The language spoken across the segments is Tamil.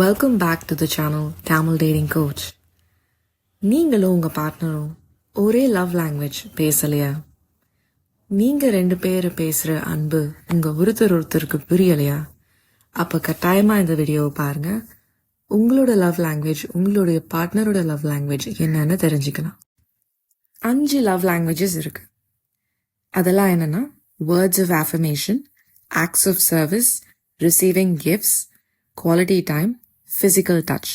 Welcome back to the channel Tamil Dating coach நீங்களும் உங்கள் பார்ட்னரும் ஒரே லவ் லாங்குவேஜ் பேசலையா? நீங்கள் ரெண்டு பேர் பேசுகிற அன்பு உங்கள் ஒருத்தர் ஒருத்தருக்கு புரியலையா? அப்போ கட்டாயமாக இந்த வீடியோவை பாருங்கள் உங்களோட லவ் லாங்குவேஜ் உங்களுடைய பார்ட்னரோட லவ் லாங்குவேஜ் என்னன்னு தெரிஞ்சுக்கலாம். அஞ்சு லவ் லாங்குவேஜஸ் இருக்கு. அதெல்லாம் என்னன்னா words of affirmation acts of service receiving gifts quality time physical touch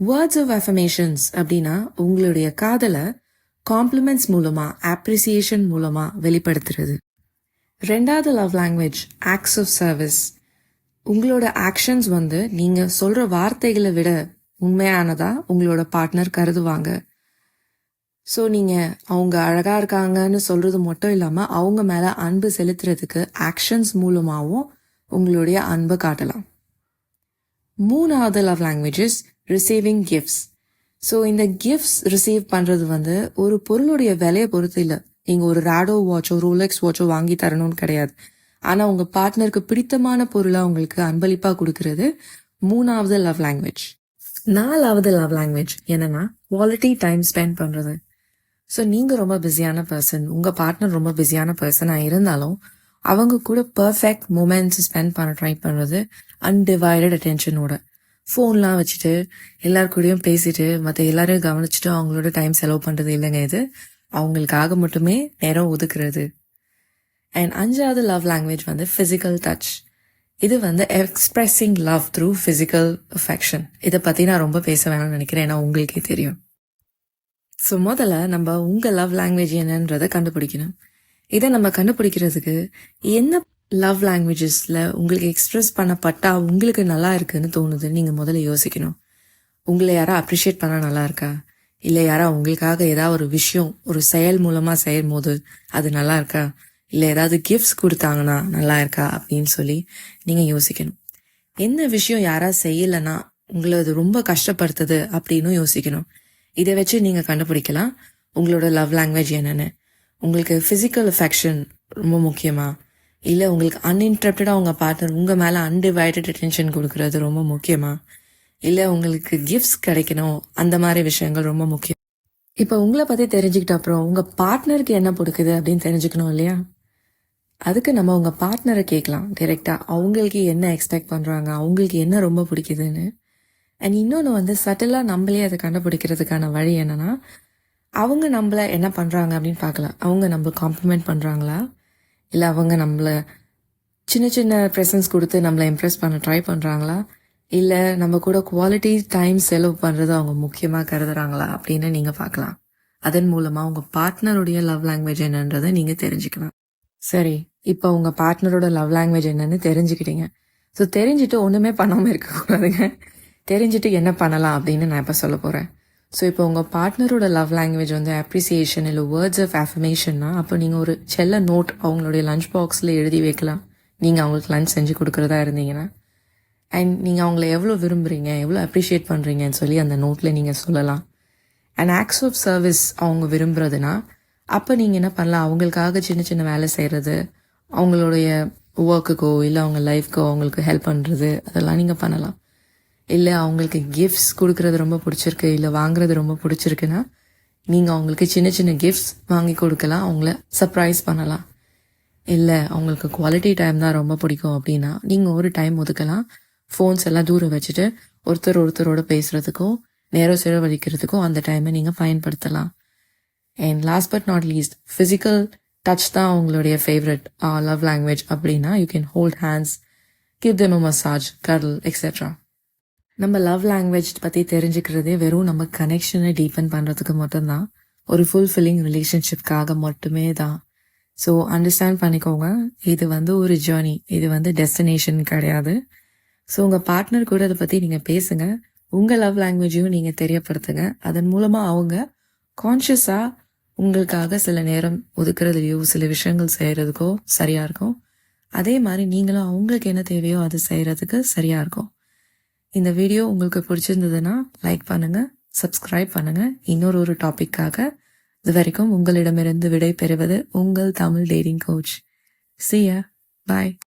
words of affirmations அப்படின்னா உங்களுடைய காதலை காம்ப்ளிமெண்ட்ஸ் மூலமா அப்ரிசியேஷன் மூலமா வெளிப்படுத்துறது. ரெண்டாவது love language acts of service உங்களோட ஆக்ஷன்ஸ் வந்து நீங்க சொல்ற வார்த்தைகளை விட உண்மையானதா உங்களோட பார்ட்னர் கருதுவாங்க. ஸோ நீங்கள் அவங்க அழகாக இருக்காங்கன்னு சொல்கிறது மட்டும் இல்லாமல் அவங்க மேலே அன்பு செலுத்துறதுக்கு ஆக்ஷன்ஸ் மூலமாகவும் உங்களுடைய அன்பை காட்டலாம். மூணாவது love languages receiving gifts so இந்த கிஃப்ட்ஸ் ரிசீவ் பண்றது வந்து ஒரு பொருளுடைய விலையை பொறுத்து இல்லை. நீங்கள் ஒரு ராடோ வாட்சோ ரோலெக்ஸ் வாட்சோ வாங்கி தரணும்னு கிடையாது. ஆனா உங்க பார்ட்னருக்கு பிடித்தமான பொருளாக உங்களுக்கு அன்பளிப்பா கொடுக்கறது மூணாவது லவ் லாங்குவேஜ் நாலாவது லவ் லாங்குவேஜ் என்னன்னா குவாலிட்டி டைம் ஸ்பெண்ட் பண்றது. ஸோ நீங்க ரொம்ப பிஸியான பர்சன் உங்க பார்ட்னர் ரொம்ப பிஸியான பர்சனாக இருந்தாலும் அவங்க கூட பர்ஃபெக்ட் மூமெண்ட்ஸ் ஸ்பெண்ட் பண்ண ட்ரை பண்ணுறது அன்டிவைடட் அட்டென்ஷனோட ஃபோன்லாம் வச்சுட்டு எல்லார் கூடயும் பேசிட்டு மற்ற எல்லாரையும் கவனிச்சுட்டு அவங்களோட டைம் செலவு பண்ணுறது இல்லைங்க இது. அவங்களுக்காக மட்டுமே நேரம் ஒதுக்குறது. அண்ட் அஞ்சாவது லவ் லாங்குவேஜ் வந்து ஃபிசிக்கல் டச் இது வந்து expressing love through physical affection இதை பற்றி நான் ரொம்ப பேச வேணாம்னு நினைக்கிறேன் ஏன்னா உங்களுக்கே தெரியும். ஸோ முதல்ல நம்ம உங்கள் லவ் லாங்குவேஜ் என்னன்றதை கண்டுபிடிக்கணும். இதை நம்ம கண்டுபிடிக்கிறதுக்கு என்ன லவ் லாங்குவேஜஸில் உங்களுக்கு எக்ஸ்பிரஸ் பண்ணப்பட்டா உங்களுக்கு நல்லா இருக்குன்னு தோணுதுன்னு நீங்கள் முதல்ல யோசிக்கணும். உங்களை யாரா அப்ரிஷியேட் பண்ணா நல்லா இருக்கா? இல்லை யாரா உங்களுக்காக ஏதாவது ஒரு விஷயம் ஒரு செயல் மூலமா செய்யும் போது அது நல்லா இருக்கா? இல்லை ஏதாவது கிஃப்ட்ஸ் கொடுத்தாங்கன்னா நல்லா இருக்கா? அப்படின்னு சொல்லி நீங்க யோசிக்கணும். என்ன விஷயம் யாரா செய்யலைன்னா உங்களை அது ரொம்ப கஷ்டப்படுத்துது அப்படின்னு யோசிக்கணும். இதை வச்சு நீங்க கண்டுபிடிக்கலாம். உங்களோட லவ் லாங்குவேஜ் என்னன்னு. உங்களுக்கு ஃபிசிக்கல் அஃபெக்ஷன் ரொம்ப முக்கியமா? இல்லை உங்களுக்கு அன்இன்ட்ரப்டடாக உங்கள் பார்ட்னர் உங்கள் மேலே அன்டிவைடட் அட்டென்ஷன் கொடுக்கறது ரொம்ப முக்கியமா? இல்லை உங்களுக்கு கிஃப்ட்ஸ் கிடைக்கணும் அந்த மாதிரி விஷயங்கள் ரொம்ப முக்கியம். இப்போ உங்களை பற்றி தெரிஞ்சுக்கிட்ட அப்புறம் உங்கள் பார்ட்னருக்கு என்ன பிடிக்குது அப்படின்னு தெரிஞ்சுக்கணும் இல்லையா? அதுக்கு நம்ம உங்கள் பார்ட்னரை கேட்கலாம் டைரெக்டாக அவங்களுக்கு என்ன எக்ஸ்பெக்ட் பண்ணுறாங்க அவங்களுக்கு என்ன ரொம்ப பிடிக்குதுன்னு. அண்ட் இன்னொன்று வந்து சட்டிலாக நம்மளே அதை கண்டுபிடிக்கிறதுக்கான வழி என்னன்னா அவங்க நம்மள என்ன பண்ணுறாங்க அப்படின்னு பார்க்கலாம். அவங்க நம்ம காம்ப்ளிமெண்ட் பண்ணுறாங்களா இல்லை அவங்க நம்மள சின்ன சின்ன ப்ரெசன்ஸ் கொடுத்து நம்மளை இம்ப்ரெஸ் பண்ண ட்ரை பண்ணுறாங்களா இல்லை நம்ம கூட குவாலிட்டி டைம் செலவு பண்ணுறது அவங்க முக்கியமாக கருதுறாங்களா அப்படின்னு நீங்கள் பார்க்கலாம். அதன் மூலமாக உங்கள் பார்ட்னருடைய லவ் லாங்குவேஜ் என்னன்றதை நீங்கள் தெரிஞ்சுக்கலாம். சரி இப்போ உங்கள் பார்ட்னரோட லவ் லாங்குவேஜ் என்னன்னு தெரிஞ்சுக்கிட்டீங்க. ஸோ தெரிஞ்சுட்டு ஒன்றுமே பண்ணாமல் இருக்கக்கூடாதுங்க. தெரிஞ்சுட்டு என்ன பண்ணலாம் அப்படின்னு நான் இப்போ சொல்ல போகிறேன் ஸோ இப்போ உங்கள் பார்ட்னரோட லவ் லாங்குவேஜ் வந்து அப்ரிசியேஷன் இல்லை வேர்ட்ஸ் ஆஃப் அஃபர்மேஷன்னா அப்போ நீங்கள் ஒரு செல்ல நோட் அவங்களுடைய லஞ்ச் பாக்ஸில் எழுதி வைக்கலாம். நீங்கள் அவங்களுக்கு லஞ்ச் செஞ்சு கொடுக்குறதா இருந்தீங்கன்னா. அண்ட் நீங்கள் அவங்கள எவ்வளோ விரும்புகிறீங்க எவ்வளோ அப்ரிஷியேட் பண்ணுறீங்கன்னு சொல்லி அந்த நோட்டில் நீங்கள் சொல்லலாம். அண்ட் ஆக்ஸ் ஆஃப் சர்வீஸ் அவங்க விரும்புறதுனா அப்போ நீங்கள் என்ன பண்ணலாம்? அவங்களுக்காக சின்ன சின்ன வேலை செய்கிறது அவங்களுடைய ஒர்க்குக்கோ இல்லை அவங்க லைஃப்க்கோ அவங்களுக்கு ஹெல்ப் பண்ணுறது அதெல்லாம் நீங்கள் பண்ணலாம். இல்லை அவங்களுக்கு கிஃப்ட்ஸ் கொடுக்கறது ரொம்ப பிடிச்சிருக்கு இல்லை வாங்குறது ரொம்ப பிடிச்சிருக்குன்னா நீங்கள் அவங்களுக்கு சின்ன சின்ன கிஃப்ட்ஸ் வாங்கி கொடுக்கலாம் அவங்கள சர்ப்ரைஸ் பண்ணலாம். இல்லை அவங்களுக்கு குவாலிட்டி டைம் தான் ரொம்ப பிடிக்கும் அப்படின்னா நீங்கள் ஒரு டைம் ஒதுக்கலாம். ஃபோன்ஸ் எல்லாம் தூரம் வச்சுட்டு ஒருத்தர் ஒருத்தரோட பேசுகிறதுக்கும் நேரம் செலவழிக்கிறதுக்கும் அந்த டைமை நீங்கள் பயன்படுத்தலாம். And last but not least physical touch தான் அவங்களுடைய ஃபேவரட் லவ் லாங்குவேஜ் அப்படின்னா you can hold hands give them a massage cuddle etcetera நம்ம லவ் லாங்குவேஜ் பற்றி தெரிஞ்சுக்கிறதே வெறும் நம்ம கனெக்ஷனை டீபன் பண்ணுறதுக்கு மட்டும்தான். ஒரு ஃபுல்ஃபில்லிங் ரிலேஷன்ஷிப்காக மட்டுமே தான் ஸோ அண்டர்ஸ்டாண்ட் பண்ணிக்கோங்க. இது வந்து ஒரு ஜேர்னி இது வந்து டெஸ்டினேஷன் கிடையாது. ஸோ உங்கள் பார்ட்னர் கூட இதை பற்றி நீங்கள் பேசுங்க. உங்கள் லவ் லாங்குவேஜையும் நீங்கள் தெரியப்படுத்துங்க. அதன் மூலமாக அவங்க கான்ஷியஸாக உங்களுக்காக சில நேரம் ஒதுக்குறதுலையோ சில விஷயங்கள் செய்கிறதுக்கோ சரியாக இருக்கும். அதே மாதிரி நீங்களும் அவங்களுக்கு என்ன தேவையோ அது செய்கிறதுக்கு சரியாக இருக்கும். இந்த வீடியோ உங்களுக்கு பிடிச்சிருந்ததுன்னா லைக் பண்ணுங்க சப்ஸ்கிரைப் பண்ணுங்க. இன்னொரு ஒரு டாபிக்காக இது வரைக்கும் உங்களிடமிருந்து விடை பெறுவது உங்கள் Tamil dating coach Siya bye